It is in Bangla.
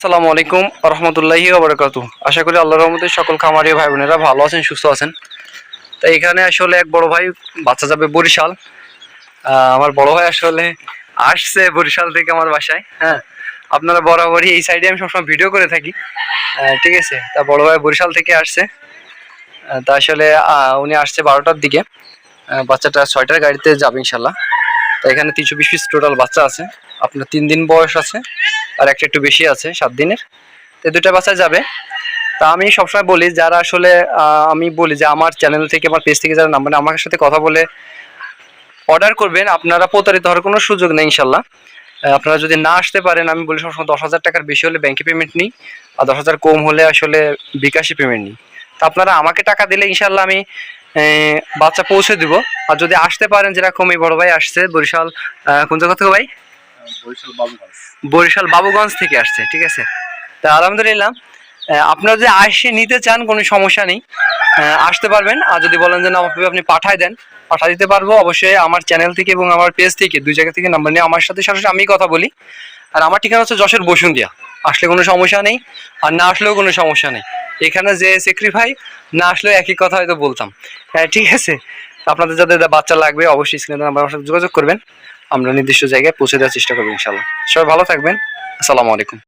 আসসালামু আলাইকুম রহমতুল্লাহি ওবরাকাত আশা করি আল্লাহর রহমতে সকল খামারি ভাই বোনেরা ভালো আছেন, সুস্থ আছেন। তো এখানে আসলে এক বড় ভাই, বাচ্চা যাবে বরিশাল। আমার বড় ভাই আসলে আসছে বরিশাল থেকে আমার বাসায় হ্যাঁ। আপনারা বরাবরই এই সাইডে আমি সবসময় ভিডিও করে থাকি। ঠিক আছে? তা বড় ভাই বরিশাল থেকে আসছে। তা আসলে উনি আসছে বারোটার দিকে। বাচ্চাটা ছয়টার গাড়িতে যাবে ইনশাল্লাহ। তা এখানে তিনশো বিশ পিস টোটাল বাচ্চা আছে। আপনার তিন দিন বয়স আছে। আর একটা একটু বেশি আছে, সাত দিনের। তো দুটা বাচ্চা যাবে। তা আমি সবসময় বলি, যারা আসলে আমি বলি যে আমার চ্যানেল থেকে, আমার পেজ থেকে যারা নাম্বার আমার সাথে কথা বলে অর্ডার করবেন, আপনারা প্রতারিত হওয়ার কোনো সুযোগ নেই, ইনশাল্লাহ। আপনারা যদি না আসতে পারেন, আমি বলি সবসময় দশ হাজার টাকার বেশি হলে ব্যাংকে পেমেন্ট নিই, আর দশ হাজার কম হলে আসলে বিকাশে পেমেন্ট নিই। তা আপনারা আমাকে টাকা দিলে, ইনশাল্লাহ আমি বাচ্চা পৌঁছে দিব। আর যদি আসতে পারেন, যেরকম এই বড় ভাই আসছে, বরিশাল কোন জায়গা থেকে ভাই? বরিশাল বাবুগঞ্জ। থেকে আসছে, ঠিক আছে? তা আলহামদুলিল্লাহ আপনারা যদি আসে নিতে চান, কোনো সমস্যা নেই। আসতে পারবেন, আর যদি বলেন যে, না আপনি পাঠায় দেন। পাঠা দিতে পারব। অবশ্যই আমার চ্যানেল থেকে এবং আমার পেজ থেকে, দুই জায়গা থেকে নাম্বার নিয়ে আমার সাথে সরাসরি আমি কথা বলি। আর আমার ঠিকানা হচ্ছে যশোর বসুন্দিয়া আসলে কোনো সমস্যা নেই, আর না আসলেও কোনো সমস্যা নেই। এখানে যে সেক্রিফাই না আসলেও একই কথা হয়তো বলতাম। হ্যাঁ ঠিক আছে? আপনাদের যাদের বাচ্চা লাগবে, অবশ্যই স্ক্রিনে আমার সাথে যোগাযোগ করবেন। আমরা নির্দিষ্ট জায়গায় পৌঁছে দেওয়ার চেষ্টা করব ইনশাল্লাহ সবাই ভালো থাকবেন। আসসালামু আলাইকুম।